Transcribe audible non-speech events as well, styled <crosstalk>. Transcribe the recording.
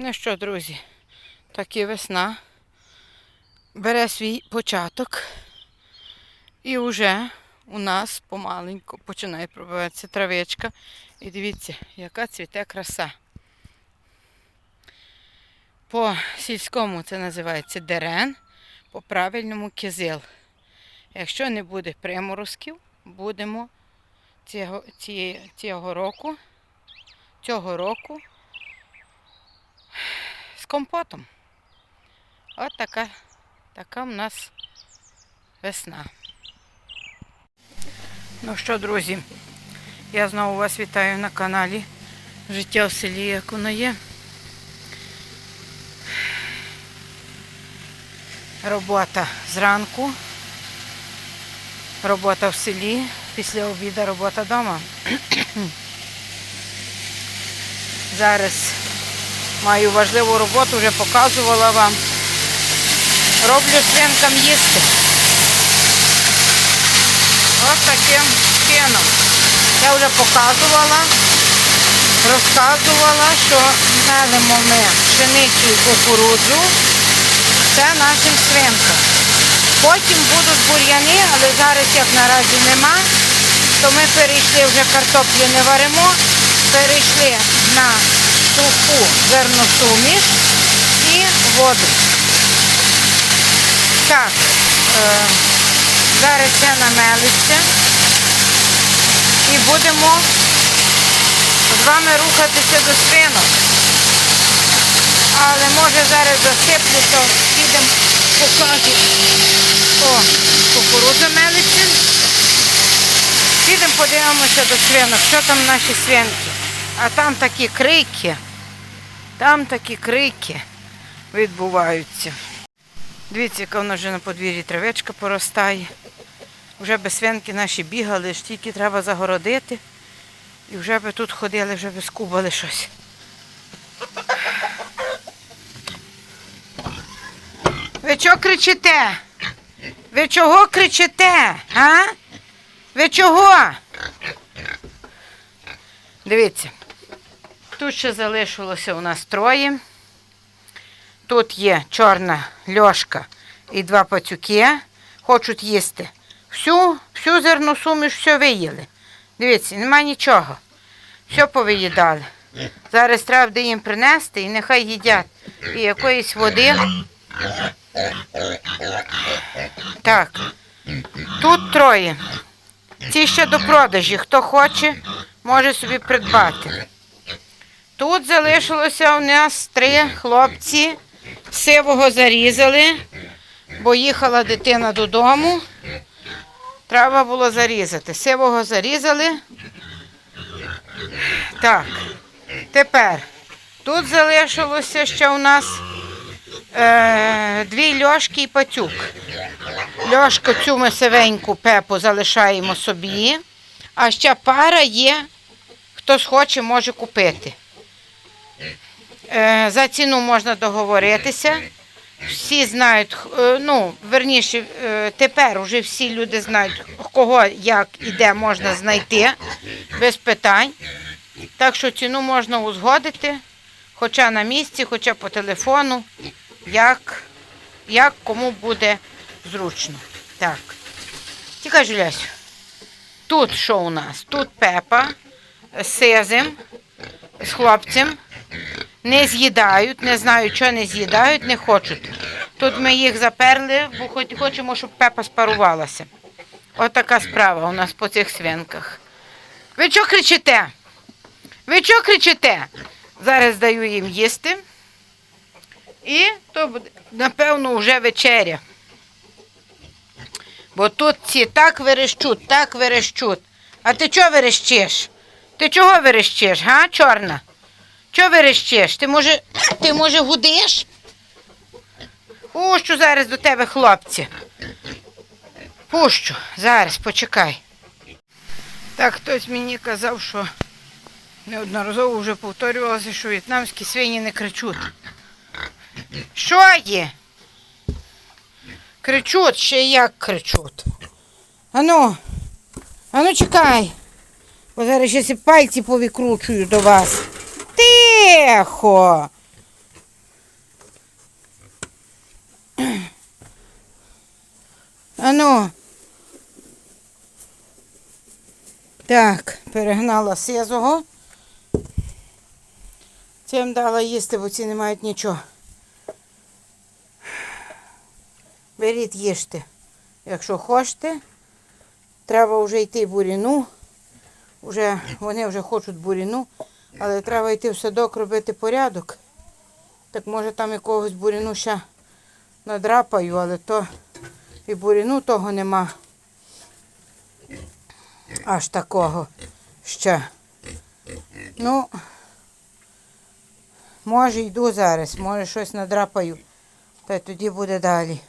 Ну що, друзі, так і весна бере свій початок. І вже у нас помаленьку починає пробиватися травичка. І дивіться, яка цвіте краса. По сільському це називається дерен, по правильному кизил. Якщо не буде приморозків, будемо цього, цього року, цього року з компотом. От така, така в нас весна. Ну що, друзі, я знову вас вітаю на каналі Життя в селі, як воно є. Робота зранку, робота в селі, після обіду робота вдома. <clears throat> Зараз маю важливу роботу, вже показувала вам. Роблю свинкам їсти. Ось таким чином. Я вже показувала, розказувала, що мелимо ми пшеницю і кукурудзу. Це нашим свинкам. Потім будуть бур'яни, але зараз як наразі нема, то ми перейшли вже картоплю не варимо, перейшли на суху зерносуміш і воду. Так, е, зараз це намелиться і будемо з вами рухатися до свинок. Але може зараз засиплеться, підемо покажу. О, кукурудза мелиться. Підемо подивимося до свинок, що там наші свинки. А там такі крики, там такі крики відбуваються. Дивіться, яка в нас вже на подвір'ї травичка поростає. Вже би свинки наші бігали, ж тільки треба загородити. І вже би тут ходили, вже би скубали щось. Ви чого кричите? Ви чого кричите? А? Ви чого? Дивіться. Тут ще залишилося у нас троє. Тут є чорна льошка і два пацюки. Хочуть їсти. Всю, всю зерну суміш, все виїли. Дивіться, нема нічого. Все повиїдали. Зараз треба їм принести і нехай їдять. І якоїсь води. Так. Тут троє. Ці ще до продажі. Хто хоче, може собі придбати. Тут залишилося у нас три хлопці. Сивого зарізали, бо їхала дитина додому. Треба було зарізати. Сивого зарізали. Так. Тепер тут залишилося ще у нас е, дві льошки і пацюк. Льошку цю ми сивеньку пепу залишаємо собі, а ще пара є, хто схоче, може купити. Е, за ціну можна договоритися. Всі знають, е, ну, верніше, е, тепер вже всі люди знають, кого, як і де можна знайти без питань. Так що ціну можна узгодити, хоча на місці, хоча по телефону, як, як кому буде зручно. Так. Тікай, Жулясю. Тут що у нас? Тут Пепа з сизим, з хлопцем. Не з'їдають, не знаю, що не з'їдають, не хочуть. Тут ми їх заперли, бо хоч хочемо, щоб Пепа спарувалася. Отака справа у нас по цих свинках. Ви чого кричите? Ви чого кричите? Зараз даю їм їсти. І то буде, напевно, вже вечеря. Бо тут ці так верещуть, так верещуть. А ти чого верещиш? Ти чого верещиш, га, чорна? Чого верещиш? Ти може, ти може гудиш? Пущу зараз до тебе, хлопці. Пущу, зараз, почекай. Так, хтось мені казав, що неодноразово вже повторювалося, що в'єтнамські свині не кричуть. Що є? Кричуть, ще як кричуть. Ану, ану чекай. Бо зараз ще пальці повикручую до вас. Тихо. Ану. Так, перегнала сизого. Цим дала їсти, бо ці не мають нічого. Беріть їжте, якщо хочете. Треба вже йти в буріну. Уже, Вони вже хочуть буріну але треба йти в садок робити порядок. Так може там якогось буріну ще надрапаю, але то і буріну того нема. Аж такого ще. Ну, може йду зараз, може щось надрапаю, та й тоді буде далі.